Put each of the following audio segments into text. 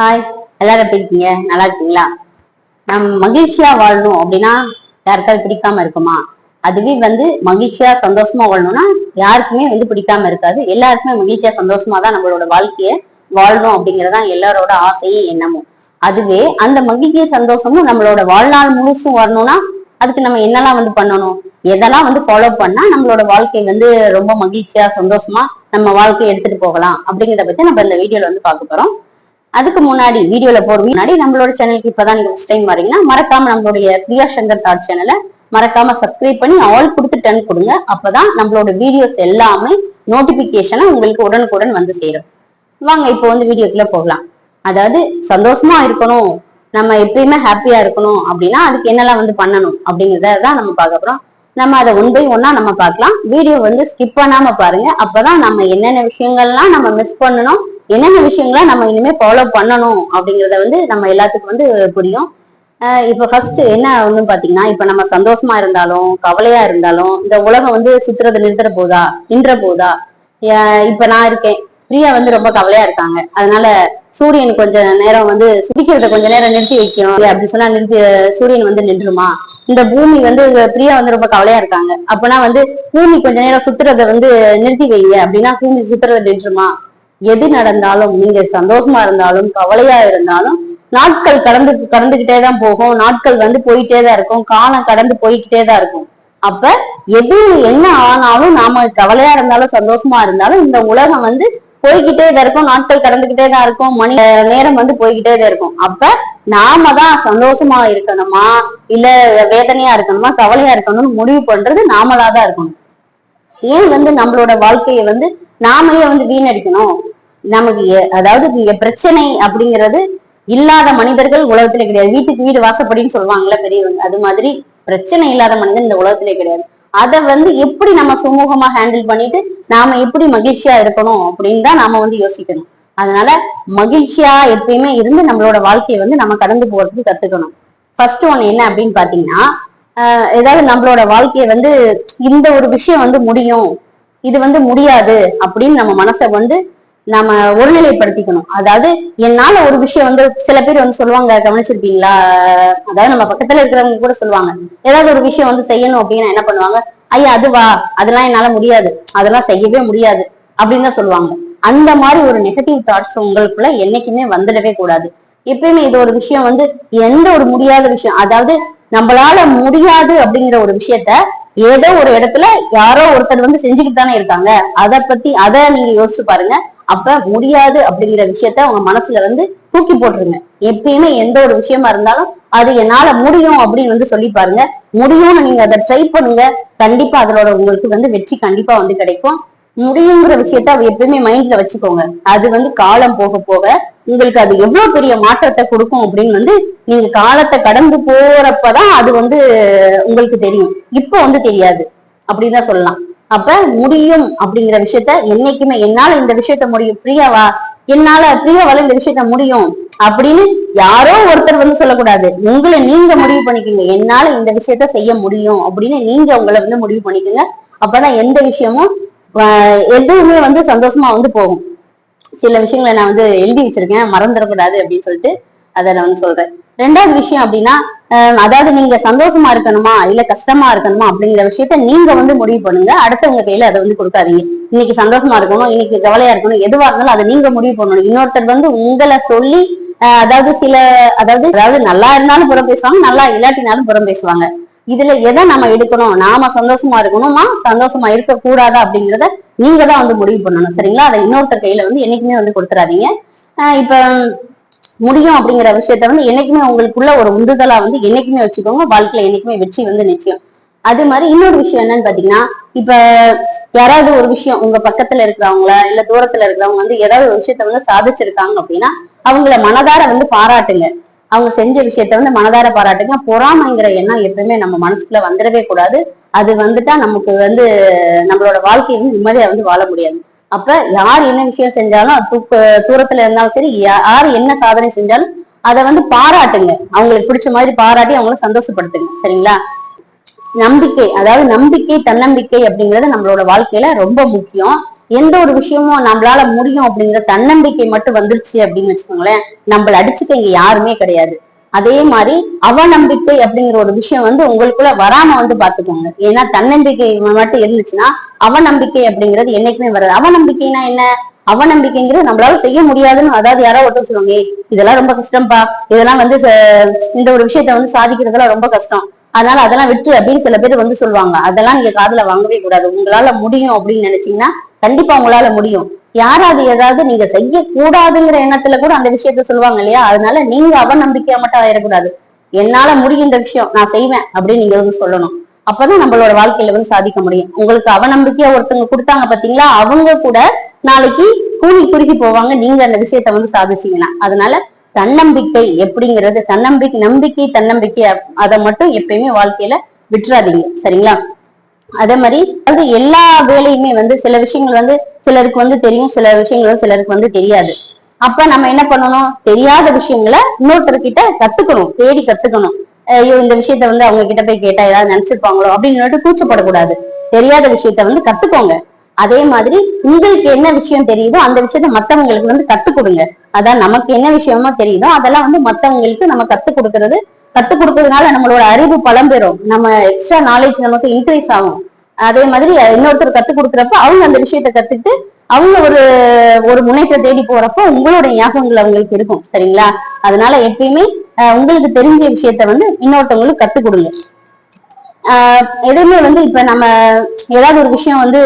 Hi எல்லாரும் எப்படி இருக்கீங்க? நல்லா இருக்கீங்களா? நம் மகிழ்ச்சியா வாழணும் அப்படின்னா யாருக்காவது பிடிக்காம இருக்குமா? அதுவே வந்து மகிழ்ச்சியா சந்தோஷமா வாழணும்னா யாருக்குமே வந்து பிடிக்காம இருக்காது. எல்லாருக்குமே மகிழ்ச்சியா சந்தோஷமா தான் நம்மளோட வாழ்க்கைய வாழணும் அப்படிங்கறதான் எல்லாரோட ஆசையும் எண்ணமும். அதுவே அந்த மகிழ்ச்சிய சந்தோஷமும் நம்மளோட வாழ்நாள் முழுசும் வரணும்னா அதுக்கு நம்ம என்னெல்லாம் வந்து பண்ணணும்? எதெல்லாம் வந்து ஃபாலோ பண்ணா நம்மளோட வாழ்க்கை வந்து ரொம்ப மகிழ்ச்சியா சந்தோஷமா நம்ம வாழ்க்கையை எடுத்துட்டு போகலாம் அப்படிங்கிறத பத்தி நம்ம இந்த வீடியோல வந்து பார்க்க போறோம். அதுக்கு முன்னாடி வீடியோல போற முன்னாடி நம்மளோட சேனலுக்கு இப்பதான் நீங்க ஃபர்ஸ்ட் டைம் வரீங்கன்னா மறக்காம நம்மளுடைய பிரியா சங்கர் தாட் சேனலை மறக்காம சப்ஸ்கிரைப் பண்ணி ஆல் கொடுத்து டன் கொடுங்க. அப்பதான் நம்மளோட வீடியோஸ் எல்லாமே நோட்டிபிகேஷனா உங்களுக்கு உடனுக்குடன் வந்து சேரும். வாங்க இப்போ வந்து வீடியோக்குள்ள போகலாம். அதாவது சந்தோஷமா இருக்கணும். நம்ம எப்பயுமே ஹாப்பியா இருக்கணும். அப்படின்னா அதுக்கு என்னெல்லாம் வந்து பண்ணணும் அப்படிங்கறத தான் நம்ம பார்க்க போறோம். நம்ம அதை ஒன் பை ஒன்னா நம்ம பார்க்கலாம். வீடியோ வந்து ஸ்கிப் பண்ணாம பாருங்க. அப்பதான் நம்ம என்னென்ன விஷயங்கள்லாம் நம்ம மிஸ் பண்ணணும் என்னென்ன விஷயங்களை நம்ம இனிமே ஃபாலோ பண்ணணும் அப்படிங்கறத வந்து நம்ம எல்லாத்துக்கும் வந்து புரியும். ஆஹ் இப்ப ஃபர்ஸ்ட் என்ன ஒண்ணு பாத்தீங்கன்னா இப்ப நம்ம சந்தோஷமா இருந்தாலும் கவலையா இருந்தாலும் இந்த உலகம் வந்து சுத்துறது நிறுத்துற போதா நின்ற போதா? இப்ப நான் இருக்கேன். பிரியா வந்து ரொம்ப கவலையா இருக்காங்க. அதனால சூரியன் கொஞ்ச நேரம் வந்து சிரிக்கிறத கொஞ்ச நேரம் நிறுத்தி வைக்கும். அப்படி சொன்னா நிறுத்தி சூரியன் வந்து நின்றுமா இந்த பூமி வந்து பிரியா வந்து ரொம்ப கவலையா இருக்காங்க. அப்பனா வந்து பூமி கொஞ்ச நேரம் சுத்துறத வந்து நிறுத்தி வைங்க. அப்படின்னா பூமி சுத்துறத நின்றுமா? எது நடந்தாலும் நீங்க சந்தோஷமா இருந்தாலும் கவலையா இருந்தாலும் நாட்கள் கடந்து கடந்துகிட்டே தான் போகும். நாட்கள் வந்து போயிட்டே தான் இருக்கும். காலம் கடந்து போய்கிட்டே தான் இருக்கும். அப்ப எது என்ன ஆனாலும் நாம கவலையா இருந்தாலும் சந்தோஷமா இருந்தாலும் இந்த உலகம் வந்து போய்கிட்டே தான் இருக்கும். நாட்கள் கடந்துகிட்டே தான் இருக்கும். மணி நேரம் வந்து போய்கிட்டே தான் இருக்கும். அப்ப நாம தான் சந்தோஷமா இருக்கணுமா? இல்ல வேதனையா இருக்கணுமா? கவலையா இருக்கணும்னு முடிவு பண்றது நாமளா தான் இருக்கணும். ஏன் வந்து நம்மளோட வாழ்க்கையை வந்து நாமளே வந்து வீணடிக்கணும்? நமக்கு எ- அதாவது இங்க பிரச்சனை அப்படிங்கிறது இல்லாத மனிதர்கள் உலகத்திலே கிடையாது. வீட்டுக்கு வீடு வாசப்படின்னு சொல்லுவாங்கல்ல பெரியவங்க. அது மாதிரி பிரச்சனை இல்லாத மனிதன் இந்த உலகத்திலே கிடையாது. அதை வந்து எப்படி நம்ம சுமூகமா ஹேண்டில் பண்ணிட்டு நாம எப்படி மகிழ்ச்சியா இருக்கணும் அப்படின்னு தான் நாம வந்து யோசிக்கணும். அதனால மகிழ்ச்சியா எப்பயுமே இருந்து நம்மளோட வாழ்க்கையை வந்து நம்ம கடந்து போறதுக்கு கத்துக்கணும். ஃபர்ஸ்ட் ஒன் என்ன அப்படின்னு பாத்தீங்கன்னா ஆஹ் ஏதாவது நம்மளோட வாழ்க்கையை வந்து இந்த ஒரு விஷயம் வந்து முடியும் இது வந்து முடியாது அப்படின்னு நம்ம மனசை வந்து நம்ம ஒருநிலைப்படுத்திக்கணும். அதாவது என்னால ஒரு விஷயம் வந்து சில பேர் வந்து சொல்லுவாங்க கவனிச்சிருப்பீங்களா? அதாவது நம்ம பக்கத்துல இருக்கிறவங்க கூட சொல்லுவாங்க. ஏதாவது ஒரு விஷயம் வந்து செய்யணும் அப்படின்னா என்ன பண்ணுவாங்க? ஐயா அதுவா அதெல்லாம் என்னால முடியாது. அதெல்லாம் செய்யவே முடியாது. அப்படின்னு தான் சொல்லுவாங்க. அந்த மாதிரி ஒரு நெகட்டிவ் தாட்ஸ் உங்களுக்குள்ள என்னைக்குமே வந்துடவே கூடாது. எப்பயுமே இது ஒரு விஷயம் வந்து எந்த ஒரு முடியாத விஷயம் அதாவது நம்மளால முடியாது அப்படிங்கிற ஒரு விஷயத்த ஏதோ ஒரு இடத்துல யாரோ ஒருத்தர் வந்து செஞ்சுக்கிட்டு தானே இருக்காங்க. அதை பத்தி அதை நீங்க யோசிச்சு பாருங்க. அப்ப முடியாது அப்படிங்கிற விஷயத்த உங்க மனசுல வந்து தூக்கி போட்டுருங்க. எப்பயுமே எந்த ஒரு விஷயமா இருந்தாலும் அது என்னால முடியும் அப்படின்னு வந்து சொல்லி பாருங்க. முடியும்னு நீங்க அதை ட்ரை பண்ணுங்க. கண்டிப்பா அதோட உங்களுக்கு வந்து வெற்றி கண்டிப்பா வந்து கிடைக்கும். முடியுங்கிற விஷயத்த அவ எப்பயுமே மைண்ட்ல வச்சுக்கோங்க. அது வந்து காலம் போக போக உங்களுக்கு அது எவ்வளவு பெரிய மாற்றத்தை கொடுக்கும் அப்படின்னு வந்து நீங்க காலத்தை கடந்து போறப்பதான் அது வந்து உங்களுக்கு தெரியும். இப்போ வந்து தெரியாது. அப்படின்னு தான் சொல்லலாம். அப்ப முடியும் அப்படிங்கிற விஷயத்த என்னைக்குமே என்னால இந்த விஷயத்த முடியும். பிரியாவா? என்னால பிரியாவால இந்த விஷயத்த முடியும் அப்படின்னு யாரோ ஒருத்தர் வந்து சொல்லக்கூடாது. உங்களை நீங்க முடிவு பண்ணிக்கோங்க. என்னால இந்த விஷயத்த செய்ய முடியும் அப்படின்னு நீங்க உங்களை வந்து முடிவு பண்ணிக்கோங்க. அப்பதான் எந்த விஷயமும் எதுவுமே வந்து சந்தோஷமா வந்து போகும். சில விஷயங்களை நான் வந்து எழுதி வச்சிருக்கேன் மறந்துடக்கூடாது அப்படின்னு சொல்லிட்டு அதை நான் வந்து சொல்றேன். ரெண்டாவது விஷயம் அப்படின்னா அதாவது நீங்க சந்தோஷமா இருக்கணுமா இல்ல கஷ்டமா இருக்கணுமா அப்படிங்கிற விஷயத்த நீங்க வந்து முடிவு பண்ணுங்க. அடுத்தவங்க கையில அதை வந்து கொடுக்காதீங்க. இன்னைக்கு சந்தோஷமா இருக்கணும் இன்னைக்கு கவலையா இருக்கணும் எதுவா இருந்தாலும் அதை நீங்க முடிவு பண்ணணும். இன்னொருத்தர் வந்து உங்களை சொல்லி ஆஹ் அதாவது சில அதாவது அதாவது நல்லா இருந்தாலும் புறம் பேசுவாங்க நல்லா இல்லாட்டினாலும் புறம் பேசுவாங்க. இதுல எதை நம்ம எடுக்கணும்? நாம சந்தோஷமா இருக்கணுமா? சந்தோஷமா இருக்க கூடாதா அப்படிங்கறத நீங்க தான் வந்து முடிவு பண்ணணும். சரிங்களா? அதை இன்னொருத்தர் கையில வந்து என்னைக்குமே வந்து கொடுத்துறாதீங்க. ஆஹ் இப்ப முடியும் அப்படிங்கிற விஷயத்த வந்து என்னைக்குமே உங்களுக்குள்ள ஒரு உந்துதலா வந்து என்னைக்குமே வச்சுக்கோங்க. வாழ்க்கையில என்னைக்குமே வெற்றி வந்து நிச்சயம். அது மாதிரி இன்னொரு விஷயம் என்னன்னு பாத்தீங்கன்னா இப்ப யாராவது ஒரு விஷயம் உங்க பக்கத்துல இருக்கிறவங்கள இல்ல தூரத்துல இருக்கிறவங்க வந்து ஏதாவது ஒரு விஷயத்த வந்து சாதிச்சிருக்காங்க அப்படின்னா அவங்கள மனதார வந்து பாராட்டுங்க. அவங்க செஞ்ச விஷயத்த வந்து மனதார பாராட்டுங்க. பொறாமைங்கிற எண்ணம் எப்பவுமே நம்ம மனசுக்குள்ள வந்துடவே கூடாது. அது வந்துட்டா நமக்கு வந்து நம்மளோட வாழ்க்கையை வந்து நிம்மதியா வந்து வாழ முடியாது. அப்ப யார் என்ன விஷயம் செஞ்சாலும் தூக்க தூரத்துல இருந்தாலும் சரி யார் என்ன சாதனை செஞ்சாலும் அதை வந்து பாராட்டுங்க. அவங்களுக்கு பிடிச்ச மாதிரி பாராட்டி அவங்கள சந்தோஷப்படுத்துங்க. சரிங்களா? நம்பிக்கை அதாவது நம்பிக்கை தன்னம்பிக்கை அப்படிங்கிறது நம்மளோட வாழ்க்கையில ரொம்ப முக்கியம். எந்த ஒரு விஷயமும் நம்மளால முடியும் அப்படிங்கிற தன்னம்பிக்கை மட்டும் வந்துருச்சு அப்படின்னு வச்சுக்கோங்களேன் நம்மள அடிச்சுக்க இங்க யாருமே கிடையாது. அதே மாதிரி அவநம்பிக்கை அப்படிங்கிற ஒரு விஷயம் வந்து உங்களுக்குள்ள வராம வந்து பாத்துக்கோங்க. ஏன்னா தன்னம்பிக்கை மட்டும் இருந்துச்சுன்னா அவநம்பிக்கை அப்படிங்கிறது என்னைக்குமே வராது. அவநம்பிக்கைனா என்ன? அவநம்பிக்கைங்கிறது நம்மளால செய்ய முடியாதுன்னு அதாவது யாரோ ஒருத்தர் சொல்லுவாங்க இதெல்லாம் ரொம்ப கஷ்டம்ப்பா இதெல்லாம் வந்து இந்த ஒரு விஷயத்த வந்து சாதிக்கிறதுலாம் ரொம்ப கஷ்டம். அதனால அதெல்லாம் விட்டு அப்படின்னு சில பேர் வந்து சொல்லுவாங்க. அதெல்லாம் நீங்க காதுல வாங்கவே கூடாது. உங்களால முடியும் அப்படின்னு நினைச்சீங்கன்னா கண்டிப்பா உங்களால முடியும். யாராவது ஏதாவது நீங்க செய்ய கூடாதுங்கிற எண்ணத்துல கூட அந்த விஷயத்த சொல்லுவாங்க இல்லையா? அதனால நீங்க அவநம்பிக்கையா மட்டும் ஆயிடக்கூடாது. என்னால முடியும் இந்த விஷயம் நான் செய்வேன் அப்படின்னு நீங்க வந்து சொல்லணும். அப்பதான் நம்மளோட வாழ்க்கையில வந்து சாதிக்க முடியும். உங்களுக்கு அவநம்பிக்கையா ஒருத்தவங்க கொடுத்தாங்க பாத்தீங்களா? அவங்க கூட நாளைக்கு கூலி குறுகி போவாங்க. நீங்க அந்த விஷயத்த வந்து சாதிச்சீங்கன்னா. அதனால தன்னம்பிக்கை எப்படிங்கிறது தன்னம்பிக்கை நம்பிக்கை தன்னம்பிக்கை அதை மட்டும் எப்பயுமே வாழ்க்கையில விட்டுறாதீங்க. சரிங்களா? அதே மாதிரி அது எல்லா வேலையுமே வந்து சில விஷயங்கள் வந்து சிலருக்கு வந்து தெரியும் சில விஷயங்கள் சிலருக்கு வந்து தெரியாது. அப்ப நம்ம என்ன பண்ணணும்? தெரியாத விஷயங்களை இன்னொருத்தர்கிட்ட கத்துக்கணும் தேடி கத்துக்கணும். ஐயோ இந்த விஷயத்த வந்து அவங்க கிட்ட போய் கேட்டா ஏதாவது நினைச்சிருப்பாங்களோ அப்படின்னு கூச்சப்படக்கூடாது. தெரியாத விஷயத்த வந்து கத்துக்கோங்க. அதே மாதிரி உங்களுக்கு என்ன விஷயம் தெரியுதோ அந்த விஷயத்த மத்தவங்களுக்கு வந்து கத்து கொடுங்க. அதான் நமக்கு என்ன விஷயமா தெரியுதோ அதெல்லாம் வந்து மத்தவங்களுக்கு நம்ம கத்து கொடுக்கறது கத்து கொடுக்கறதுனால நம்மளோட அறிவு பலம் பெறும் நம்ம எக்ஸ்ட்ரா நாலேஜ் நமக்கு இன்க்ரீஸ் ஆகும். அதே மாதிரி இன்னொருத்தர் கத்து கொடுக்குறப்ப அவங்க அந்த விஷயத்த கத்துக்கிட்டு அவங்க ஒரு ஒரு முன்னேற்றம் தேடி போறப்போ உங்களோட ஞாபகங்கள் அவங்களுக்கு இருக்கும். சரிங்களா? அதனால எப்பயுமே உங்களுக்கு தெரிஞ்ச விஷயத்த வந்து இன்னொருத்தவங்களுக்கு கத்துக் கொடுங்க எதுவுமே வந்து இப்ப நம்ம ஏதாவது ஒரு விஷயம் வந்து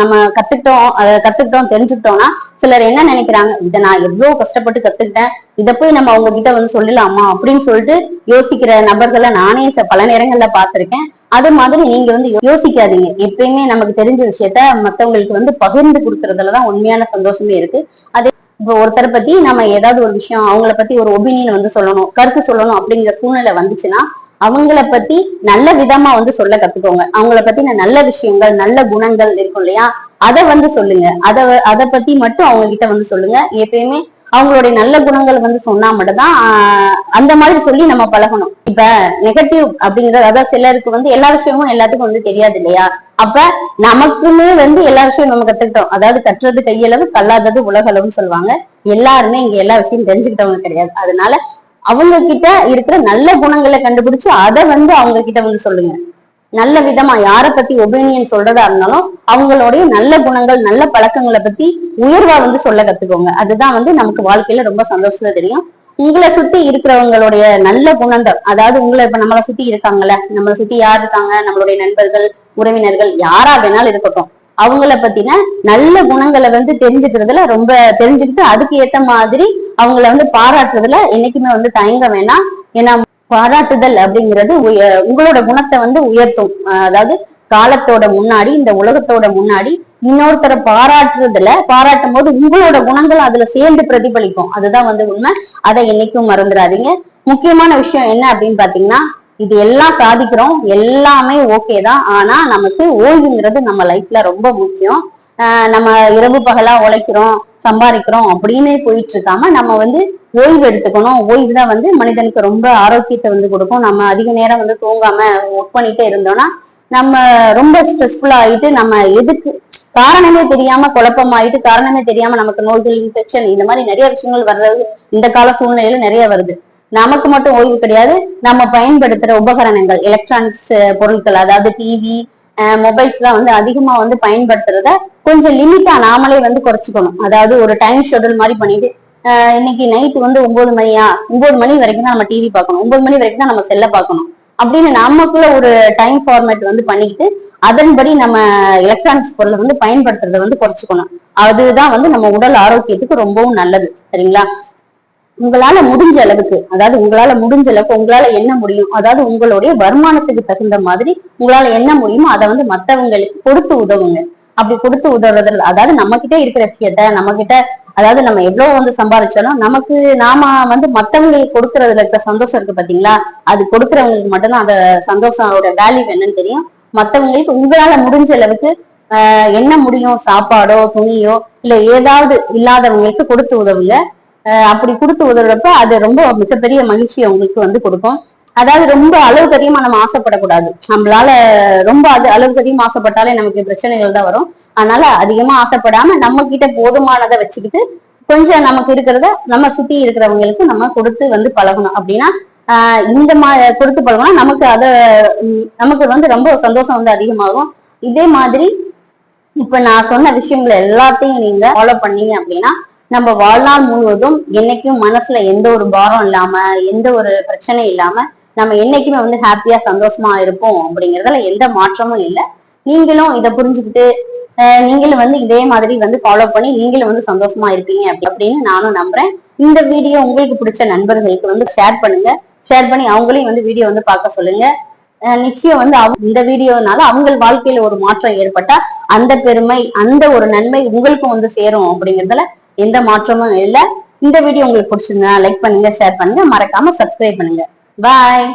நம்ம கத்துக்கிட்டோம் அதை கத்துக்கிட்டோம் தெரிஞ்சுக்கிட்டோம்னா சிலர் என்ன நினைக்கிறாங்க? இதை நான் எவ்வளவு கஷ்டப்பட்டு கத்துக்கிட்டேன்? இதை போய் நம்ம அவங்க கிட்ட வந்து சொல்லலாமா அப்படின்னு சொல்லிட்டு யோசிக்கிற நபர்களை நானே பல நேரங்கள்ல பார்த்திருக்கேன். அது மாதிரி நீங்க வந்து யோசிக்காதீங்க. எப்பயுமே நமக்கு தெரிஞ்ச விஷயத்த மத்தவங்களுக்கு வந்து பகிர்ந்து கொடுக்கறதுலதான் உண்மையான சந்தோஷமே இருக்கு. அதே இப்போ ஒருத்தரை பத்தி நம்ம ஏதாவது ஒரு விஷயம் அவங்கள பத்தி ஒரு ஒபினியன் வந்து சொல்லணும் கருத்து சொல்லணும் அப்படிங்கிற சூழ்நிலை வந்துச்சுன்னா அவங்கள பத்தி நல்ல விதமா வந்து சொல்ல கத்துக்கோங்க. அவங்கள பத்தின நல்ல விஷயங்கள் நல்ல குணங்கள் இருக்கும் இல்லையா? அதை வந்து சொல்லுங்க. அத அதை பத்தி மட்டும் அவங்க கிட்ட வந்து சொல்லுங்க. எப்பயுமே அவங்களுடைய நல்ல குணங்கள் வந்து சொன்னா மட்டும்தான் ஆஹ், அந்த மாதிரி சொல்லி நம்ம பழகணும். இப்ப நெகட்டிவ் அப்படிங்கறது அதாவது சிலருக்கு வந்து எல்லா விஷயமும் எல்லாத்துக்கும் வந்து தெரியாது இல்லையா? அப்ப நமக்குமே வந்து எல்லா விஷயம் நம்ம கத்துக்கிட்டோம். அதாவது கற்றது கையளவு கல்லாதது உலகளவுன்னு சொல்லுவாங்க. எல்லாருமே இங்க எல்லா விஷயம் தெரிஞ்சுக்கிட்டவங்க கிடையாது. அதனால அவங்க கிட்ட இருக்கிற நல்ல குணங்களை கண்டுபிடிச்சு அதை வந்து அவங்க கிட்ட வந்து சொல்லுங்க. நல்ல விதமா யார பத்தி ஒபீனியன் சொல்றதா இருந்தாலும் அவங்களுடைய நல்ல குணங்கள் நல்ல பழக்கங்களை பத்தி உயர்வா வந்து சொல்ல கத்துக்கோங்க. அதுதான் வந்து நமக்கு வாழ்க்கையில ரொம்ப சந்தோஷத்தை தெரியும். உங்களை சுத்தி இருக்கிறவங்களுடைய நல்ல குணங்கள் அதாவது உங்களை இப்ப நம்மளை சுத்தி இருக்காங்கல்ல நம்மளை சுத்தி யார் இருக்காங்க நம்மளுடைய நண்பர்கள் உறவினர்கள் யாரா வேணாலும் இருக்கட்டும் அவங்கள பத்தின நல்ல குணங்களை வந்து தெரிஞ்சுக்கிறதுல ரொம்ப தெரிஞ்சுக்கிட்டு அதுக்கு ஏத்த மாதிரி அவங்கள வந்து பாராட்டுறதுல என்னைக்குமே வந்து தயங்க வேணாம். ஏன்னா பாராட்டுதல் அப்படிங்கிறது உங்களோட குணத்தை வந்து உயர்த்தும். அதாவது காலத்தோட முன்னாடி இந்த உலகத்தோட முன்னாடி இன்னொருத்தரை பாராட்டுறதுல பாராட்டும் போது உங்களோட குணங்கள் அதுல சேர்ந்து பிரதிபலிக்கும். அதுதான் வந்து உண்மை. அதை என்னைக்கும் மறந்துடாதீங்க. முக்கியமான விஷயம் என்ன அப்படின்னு பாத்தீங்கன்னா இது எல்லாம் சாதிக்கிறோம். எல்லாமே ஓகே தான். ஆனா நமக்கு ஓய்வுங்கிறது நம்ம லைஃப்ல ரொம்ப முக்கியம். ஆஹ் நம்ம இரவு பகலா உழைக்கிறோம் சம்பாதிக்கிறோம் அப்படின்னு போயிட்டு இருக்காம நம்ம வந்து ஓய்வு எடுத்துக்கணும். ஓய்வு தான் வந்து மனிதனுக்கு ரொம்ப ஆரோக்கியத்தை வந்து கொடுக்கும். நம்ம அதிக நேரம் வந்து தூங்காம ஒர்க் பண்ணிட்டே இருந்தோம்னா நம்ம ரொம்ப ஸ்ட்ரெஸ்ஃபுல்லா ஆயிட்டு நம்ம எதுக்கு காரணமே தெரியாம குழப்பமாயிட்டு காரணமே தெரியாம நமக்கு நோய்கள் இன்ஃபெக்ஷன் இந்த மாதிரி நிறைய விஷயங்கள் வர்றது இந்த கால சூழ்நிலையில நிறைய வருது. நமக்கு மட்டும் ஓய்வு கிடையாது. நம்ம பயன்படுத்துற உபகரணங்கள் எலக்ட்ரானிக்ஸ் பொருட்கள் அதாவது டிவி மொபைல்ஸ் தான் வந்து அதிகமா வந்து பயன்படுத்துறத கொஞ்சம் லிமிட்டா நாமளே வந்து குறைச்சிக்கணும். அதாவது ஒரு டைம் ஷெட்யூல் மாதிரி பண்ணிட்டு இன்னைக்கு நைட் வந்து ஒன்பது மணியா? ஒன்பது மணி வரைக்கும் தான் நம்ம டிவி பார்க்கணும். ஒன்பது மணி வரைக்கும் தான் நம்ம செல்ல பார்க்கணும். அப்படின்னு நமக்குள்ள ஒரு டைம் ஃபார்மேட் வந்து பண்ணிக்கிட்டு அதன்படி நம்ம எலக்ட்ரானிக்ஸ் பொருளை வந்து பயன்படுத்துறதை வந்து குறைச்சிக்கணும். அதுதான் வந்து நம்ம உடல் ஆரோக்கியத்துக்கு ரொம்பவும் நல்லது. சரிங்களா? உங்களால முடிஞ்ச அளவுக்கு அதாவது உங்களால முடிஞ்ச அளவுக்கு உங்களால என்ன முடியும் அதாவது உங்களுடைய வருமானத்துக்கு தகுந்த மாதிரி உங்களால என்ன முடியுமோ அதை வந்து மத்தவங்களுக்கு கொடுத்து உதவுங்க. அப்படி கொடுத்து உதவுறதுல அதாவது நம்ம கிட்ட இருக்கிற விஷயத்த நம்ம கிட்ட அதாவது நம்ம எவ்வளவு வந்து சம்பாதிச்சாலும் நமக்கு நாம வந்து மத்தவங்களுக்கு கொடுக்கறதுல இருக்கிற சந்தோஷம் இருக்கு பாத்தீங்களா? அது கொடுக்கறவங்களுக்கு மட்டும்தான் அந்த சந்தோஷத்தோட வேல்யூ என்னன்னு தெரியும். மத்தவங்களுக்கு உங்களால முடிஞ்ச அளவுக்கு என்ன முடியும்? சாப்பாடோ துணியோ இல்ல ஏதாவது இல்லாதவங்களுக்கு கொடுத்து உதவுங்க. அப்படி கொடுத்து உதவுறப்ப அது ரொம்ப மிகப்பெரிய மகிழ்ச்சியை உங்களுக்கு வந்து கொடுக்கும். அதாவது ரொம்ப அளவுக்கு அதிகமா நம்ம ஆசைப்படக்கூடாது. நம்மளால ரொம்ப அது அளவுக்கு அதிகமா ஆசைப்பட்டாலே நமக்கு பிரச்சனைகள் தான் வரும். அதனால அதிகமா ஆசைப்படாம நம்ம கிட்ட போதுமானதை வச்சுக்கிட்டு கொஞ்சம் நமக்கு இருக்கிறத நம்ம சுத்தி இருக்கிறவங்களுக்கு நம்ம கொடுத்து வந்து பழகணும். அப்படின்னா ஆஹ் இந்த மா கொடுத்து பழகணும் நமக்கு அத நமக்கு வந்து ரொம்ப சந்தோஷம் வந்து அதிகமாகும். இதே மாதிரி இப்ப நான் சொன்ன விஷயங்களை எல்லாத்தையும் நீங்க ஃபாலோ பண்ணீங்க அப்படின்னா நம்ம வாழ்நாள் முழுவதும் என்னைக்கும் மனசுல எந்த ஒரு பாரம் இல்லாம எந்த ஒரு பிரச்சனையும் இல்லாம நம்ம என்னைக்குமே வந்து ஹாப்பியா சந்தோஷமா இருப்போம் அப்படிங்கறதுல எந்த மாற்றமும் இல்லை. நீங்களும் இதை புரிஞ்சுக்கிட்டு நீங்களும் வந்து இதே மாதிரி வந்து ஃபாலோ பண்ணி நீங்களும் வந்து சந்தோஷமா இருப்பீங்க அப்படி அப்படின்னு நானும் நம்புறேன். இந்த வீடியோ உங்களுக்கு பிடிச்ச நண்பர்களுக்கு வந்து ஷேர் பண்ணுங்க. ஷேர் பண்ணி அவங்களையும் வந்து வீடியோ வந்து பார்க்க சொல்லுங்க. நிச்சயம் வந்து அவங்க இந்த வீடியோனால அவங்க வாழ்க்கையில ஒரு மாற்றம் ஏற்பட்டா அந்த பெருமை அந்த ஒரு நன்மை உங்களுக்கும் வந்து சேரும் அப்படிங்கறதுல எந்த மாற்றமும் இல்லை. இந்த வீடியோ உங்களுக்கு பிடிச்சிருந்தா லைக் பண்ணுங்க ஷேர் பண்ணுங்க. மறக்காம சப்ஸ்கிரைப் பண்ணுங்க. பாய்